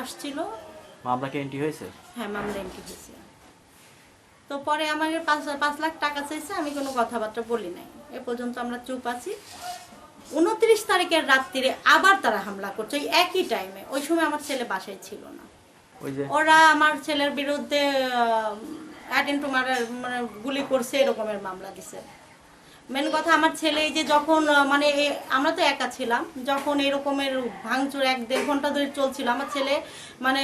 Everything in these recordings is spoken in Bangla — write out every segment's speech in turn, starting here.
আসছিল। মামলা কি এন্ট্রি হয়েছে? হ্যাঁ মামলা এন্ট্রি হয়েছে। তো পরে আমাকে পাঁচ পাঁচ লাখ টাকা চাইছে আমি কোনো কথাবার্তা বলি নাই। এ পর্যন্ত আমরা চুপ আছি। উনত্রিশ তারিখের রাত্রিরে আবার তারা হামলা করছে ওই একই টাইমে ওই সময় আমার ছেলে বাসায় ছিল না। ওরা আমার ছেলের বিরুদ্ধে অ্যাটেন্ট মানে গুলি করছে এরকমের মামলা দিছে। মেন কথা আমার ছেলে যে যখন মানে আমরা তো একা ছিলাম, যখন এরকমের ভাঙচুর এক দেড় ঘণ্টা ধরে চলছিল, আমার ছেলে মানে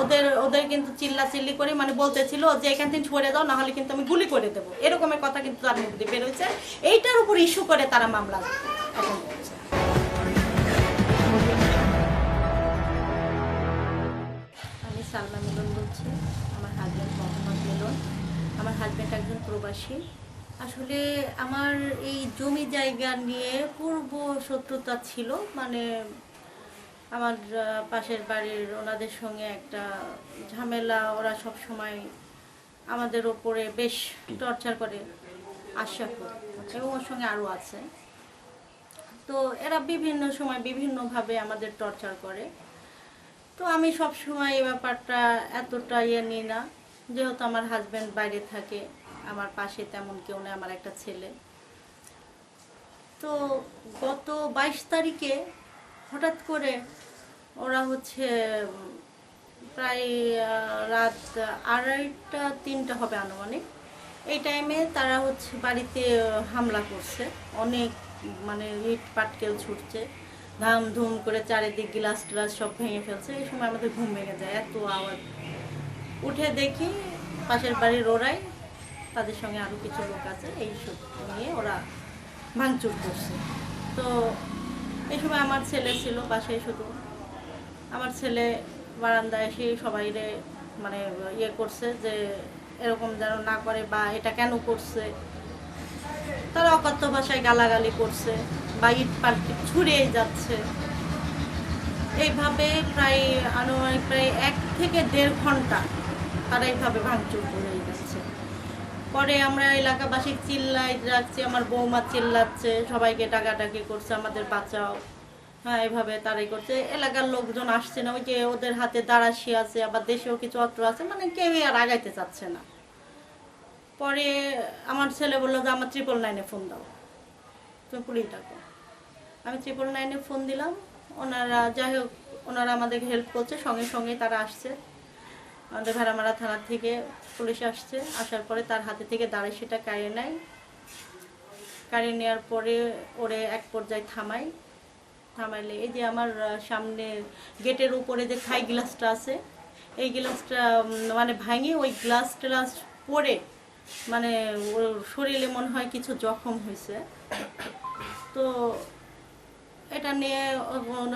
ওদের ওদের কিন্তু চিল্লা চিল্লি করে মানে বলতেছিল যে এখান থেকে সরে দাও, নাহলে কিন্তু আমি গুলি করে দেবো। এরকমের কথা কিন্তু তার মধ্যে বেরোচ্ছে এইটার উপর ইস্যু করে তারা মামলা এখন আমি সালমা মিলন বলছি, আমার হাজব্যান্ড মোহাম্মদ মিলন। আমার হাজব্যান্ড একজন প্রবাসী। আসলে আমার এই জমি জায়গা নিয়ে পূর্ব শত্রুতা ছিল মানে আমার পাশের বাড়ির ওনাদের সঙ্গে একটা ঝামেলা ওরা সব সময় আমাদের ওপরে বেশ টর্চার করে আশা করে। এবং ওর সঙ্গে আরও আছে। তো এরা বিভিন্ন সময় বিভিন্নভাবে আমাদের টর্চার করে। তো আমি সব সময় এই ব্যাপারটা এতটা ইয়ে নিই না যেহেতু আমার হাজব্যান্ড বাইরে থাকে। আমার পাশে তেমন কেউ নেই, আমার একটা ছেলে। তো গত বাইশ তারিখে হঠাৎ করে ওরা হচ্ছে প্রায় রাত আড়াইটা, তিনটা হবে আনুমানিক। এই টাইমে তারা হচ্ছে বাড়িতে হামলা করছে। অনেক মানে ইট পাটকেল ছুটছে। ধাম ধুম করে চারিদিক গ্লাস ট্লাস সব ভেঙে ফেলছে। এই সময় আমাদের ঘুম ভেঙে যায়, এত আওয়াজ। উঠে দেখি পাশের বাড়ির ওরাই তাদের সঙ্গে আরও কিছু লোক আছে, এই সব নিয়ে ওরা ভাঙচুর করছে। তো এই সময় আমার ছেলে ছিল বাসায় শুধু। আমার ছেলে বারান্দায় এসে সবাইরে মানে ইয়ে করছে যে এরকম যেন না করে বা এটা কেন করছে। তারা অকথ্য ভাষায় গালাগালি করছে বা ইট পাল্টি ছুড়িয়ে যাচ্ছে। এইভাবে প্রায় আনুমানিক প্রায় এক থেকে দেড় ঘণ্টা তারা এইভাবে ভাঙচুর করে পরে আমরা এলাকাবাসী চিল্লাই যাচ্ছি আমার বৌমা চিল্লাচ্ছে, সবাইকে ডাকাডাকি করছে, আমাদের বাঁচাও। হ্যাঁ এভাবে তারাই করছে। এলাকার লোকজন আসছে না, ওই যে ওদের হাতে দাঁড়াশি আছে, আবার দেশেও কিছু অস্ত্র আছে মানে কেউই আর আগাইতে চাচ্ছে না। পরে আমার ছেলে বলল যে, আমার ট্রিপল নাইনে ফোন দাও। তুমি পুলিশ ডাকো। আমি ট্রিপল নাইনে ফোন দিলাম। ওনারা, যাই হোক, ওনারা আমাদেরকে হেল্প করছে, সঙ্গে সঙ্গে তারা আসছে। আমাদের ভেড়ামারা থানার থেকে পুলিশ আসছে। আসার পরে তার হাতে থেকে দাঁড়ায় সেটা কাড়িয়ে নেয়। কাড়িয়ে নেওয়ার পরে ওরে এক পর্যায়ে থামাই থামাইলে এই যে আমার সামনে গেটের উপরে যে থাই গ্লাসটা আছে, এই গ্লাসটা মানে ভাঙে ওই গ্লাস ট্লাস পরে মানে ওর শরীরে মনে হয় কিছু জখম হয়েছে। তো এটা নিয়ে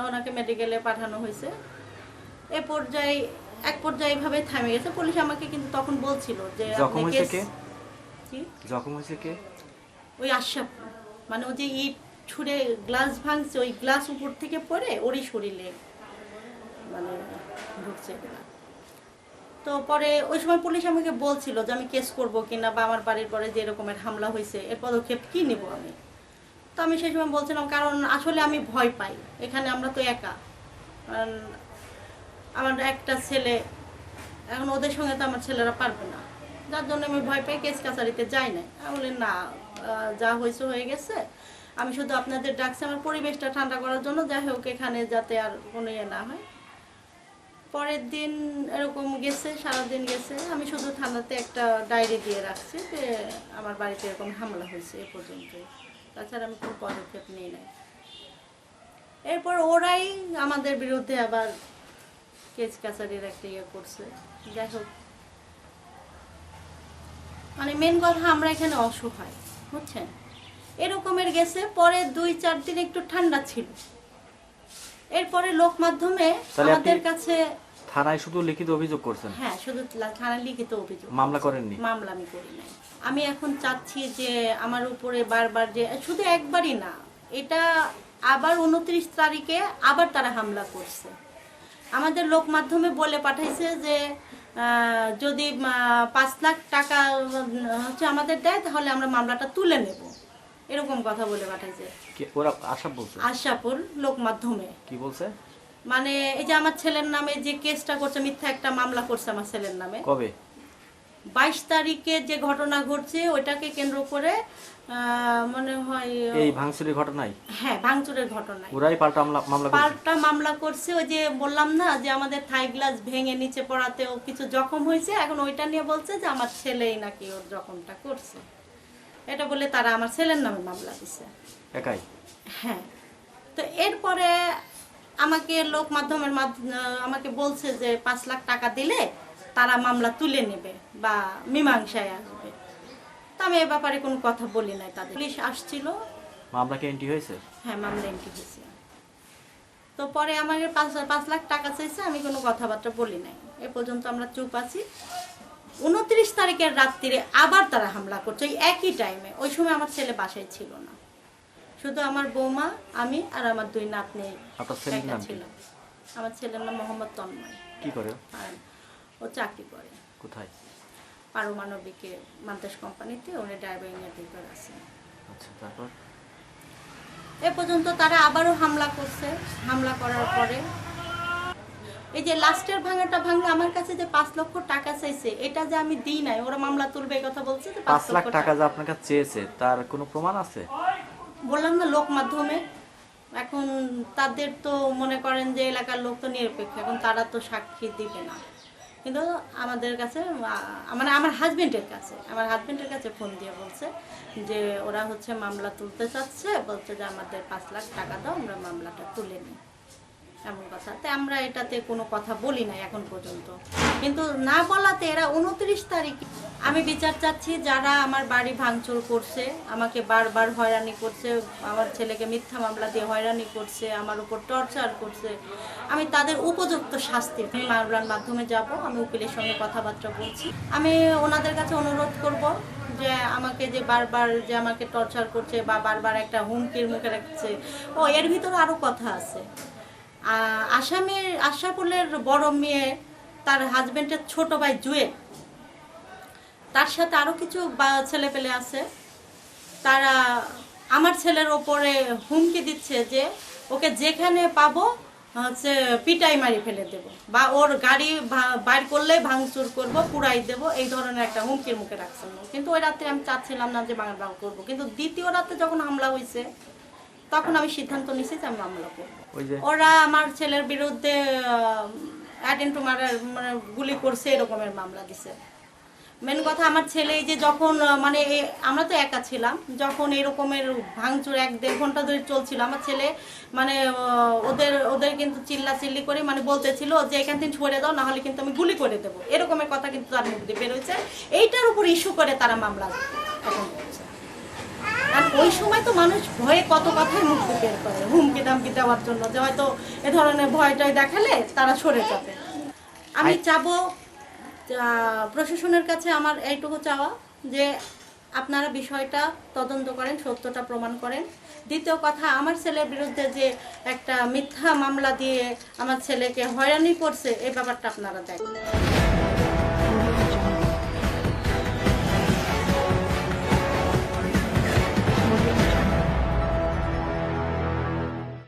ওনাকে মেডিকেলে পাঠানো হয়েছে। এ পর্যায়ে এক পর্যায়ে এভাবে থামে গেছে পুলিশ আমাকে কিন্তু তখন বলছিল যে জখম আপনি হয়েছে কেস- কে? কি? জখম হয়েছে কে ওই আশাপ মানে ওই যে ইট ছুঁড়ে গ্লাস ভাঙছে ওই গ্লাস উপর থেকে পড়ে ওরই শরীরে মানে ঢুকছে এগুলা। তো পরে ওই সময় পুলিশ আমাকে বলছিল যে আমি কেস করব কিনা বা আমার বাড়ির পরে যে এরকমের হামলা হয়েছে এর পদক্ষেপ কি নেব আমি তো আমি সেই সময় বলছিলাম কারণ আসলে আমি ভয় পাই এখানে আমরা তো একা কারণ আমার একটা ছেলে, এখন ওদের সঙ্গে তো আমার ছেলেরা পারবে না। যার জন্য আমি ভয় পাই কেস কাছারিতে যাই না আমি বলি, না যা হয়েছে হয়ে গেছে। আমি শুধু আপনাদের ডাকছি, আমার পরিবেশটা ঠান্ডা করার জন্য। যাই হোক, এখানে যাতে আর কোনো ইয়ে না হয়। পরের দিন এরকম গেছে, সারাদিন গেছে। আমি শুধু থানাতে একটা ডায়েরি দিয়ে রাখছি যে, আমার বাড়িতে এরকম হামলা হয়েছে এ পর্যন্ত তাছাড়া আমি কোনো পদক্ষেপ নিই নাই। এরপর ওরাই আমাদের বিরুদ্ধে আবার কেস কাছারির একটা ইয়ে করছে। যাই হোক। মানে মেন কথা আমরা এখানে অসহায় বুঝছেন? এরকমের গেছে পরে দুই চার দিন একটু ঠান্ডা ছিল। এরপরে লোক মাধ্যমে আমাদের কাছে থানায় শুধু লিখিত অভিযোগ করছেন? হ্যাঁ শুধু থানায় লিখিত অভিযোগ মামলা করেননি? মামলা আমি করি নাই। আমি এখন চাচ্ছি যে আমার উপরে বারবার যে শুধু একবারই না এটা আবার উনত্রিশ তারিখে আবার তারা হামলা করছে। আমাদের লোক মাধ্যমে বলে পাঠাইছে যে যদি পাঁচ লাখ টাকা হচ্ছে আমাদের দেয় তাহলে আমরা মামলাটা তুলে নেব। এরকম কথা বলে পাঠাইছে। ওরা বলছে? আশাপুর লোক মাধ্যমে। কি বলছে? মানে এই যে আমার ছেলের নামে যে কেসটা করছে মিথ্যা একটা মামলা করছে আমার ছেলের নামে। কবে? বাইশ তারিখে যে ঘটনা ঘটছে ওইটাকে কেন্দ্র করে মনে হয় এই ভাঙচুরের ঘটনায়? হ্যাঁ ভাঙচুরের ঘটনায়। ওরাই পাল্টা মামলা পাল্টা মামলা করছে ওই যে বললাম না যে আমাদের থাই গ্লাস ভেঙে নিচে পড়াতে ও কিছু জখম হয়েছে এখন ওইটা নিয়ে বলছে যে আমার ছেলেই নাকি ওর জখমটা করছে। এটা বলে তারা আমার ছেলের নামে মামলা দিছে। একাই? হ্যাঁ। তো এরপরে আমাকে লোক মাধ্যমের মাধ্য- আমাকে বলছে যে পাঁচ লাখ টাকা দিলে তারা মামলা তুলে নেবে বা মীমাংসায় আসবে। তা আমি এ ব্যাপারে কোনো কথা বলি নাই তাদের। পুলিশ আসছিল। মামলা কি এন্ট্রি হয়েছে? হ্যাঁ মামলা এন্ট্রি হয়েছে। তো পরে আমাকে পাঁচ পাঁচ লাখ টাকা চাইছে আমি কোনো কথাবার্তা বলি নাই। এ পর্যন্ত আমরা চুপ আছি। উনত্রিশ তারিখের রাত্রিরে আবার তারা হামলা করছে ওই একই টাইমে ওই সময় আমার ছেলে বাসায় ছিল না। শুধু আমার বৌমা আমি আর আমার দুই নাতনি নাম আমার ছেলের নাম মোহাম্মদ তন্ময়। কি করে? ও চাকরি করে। কোথায়? পারমাণবিকে মান্তাস কোম্পানিতে উনি ড্রাইভিং এর ভিতর আছেন। আচ্ছা তারপর? এ পর্যন্ত তারা আবারও হামলা করছে। হামলা করার পরে এই যে লাস্টের ভাঙাটা ভাঙলে আমার কাছে যে পাঁচ লক্ষ টাকা চাইছে এটা যে আমি দিই নাই ওরা মামলা তুলবে এই কথা বলছে যে পাঁচ লাখ টাকা। যা আপনার কাছে চেয়েছে তার কোনো প্রমাণ আছে? বললাম না লোক মাধ্যমে। এখন তাদের তো মনে করেন যে এলাকার লোক তো নিরপেক্ষ এখন তারা তো সাক্ষী দিবে না। কিন্তু আমাদের কাছে মানে আমার হাজবেন্ডের কাছে, আমার হাজবেন্ডের কাছে ফোন দিয়ে বলছে যে ওরা হচ্ছে মামলা তুলতে চাচ্ছে, বলছে যে আমাদের পাঁচ লাখ টাকা দাও, আমরা মামলাটা তুলে নিই। এমন কথা। তাই আমরা এটাতে কোনো কথা বলি না এখন পর্যন্ত। কিন্তু না বলাতে এরা উনত্রিশ তারিখ আমি বিচার চাচ্ছি যারা আমার বাড়ি ভাঙচুর করছে, আমাকে বারবার হয়রানি করছে, আমার ছেলেকে মিথ্যা মামলা দিয়ে হয়রানি করছে, আমার উপর টর্চার করছে। আমি তাদের উপযুক্ত শাস্তি মামলার মাধ্যমে যাব, আমি উকিলের সঙ্গে কথাবার্তা বলছি। আমি ওনাদের কাছে অনুরোধ করব যে আমাকে যে বারবার যে আমাকে টর্চার করছে বা বারবার একটা হুমকির মুখে রাখছে, ও, এর ভিতরে আরও কথা আছে। আসামের আশাফুলের বড় মেয়ে, তার হাজবেন্ডের ছোট ভাই জুয়েল তার সাথে আরও কিছু ছেলে পেলে আছে। তারা আমার ছেলের ওপরে হুমকি দিচ্ছে যে ওকে যেখানে পাবো হচ্ছে পিটাই মারি ফেলে দেব বা ওর গাড়ি বাইর করলে ভাঙচুর করব পুরাই দেব এই ধরনের একটা হুমকির মুখে রাখছেন ও। কিন্তু ওই রাত্রে আমি চাচ্ছিলাম না যে বাংলা করব। কিন্তু দ্বিতীয় রাতে যখন হামলা হয়েছে তখন আমি সিদ্ধান্ত নিয়েছি যে আমি মামলা করব। ওরা আমার ছেলের বিরুদ্ধে অ্যাটেন্ট মারার মানে গুলি করছে এরকমের মামলা দিছে। মেন কথা আমার ছেলে যে যখন মানে আমরা তো একা ছিলাম যখন এরকমের ভাঙচুর এক দেড় ঘণ্টা ধরে চলছিল আমার ছেলে মানে ওদের ওদের কিন্তু চিল্লা চিল্লি করে মানে বলতেছিল যে এখান থেকে ছড়ে দাও নাহলে কিন্তু আমি গুলি করে দেবো। এরকমের কথা কিন্তু তার মুখ দিয়ে বেরোচ্ছে এইটার উপর ইস্যু করে তারা মামলা এখন আর ওই সময় তো মানুষ ভয়ে কত কথাই মুখ বের করে হুমকি দামকি দেওয়ার জন্য যে হয়তো এ ধরনের ভয় টয় দেখালে তারা সরে যাবে। আমি চাবো প্রশাসনের কাছে আমার এইটুকু চাওয়া যে আপনারা বিষয়টা তদন্ত করেন, সত্যটা প্রমাণ করেন। দ্বিতীয় কথা, আমার ছেলের বিরুদ্ধে যে একটা মিথ্যা মামলা দিয়ে আমার ছেলেকে হয়রানি করছে এই ব্যাপারটা আপনারা দেখেন।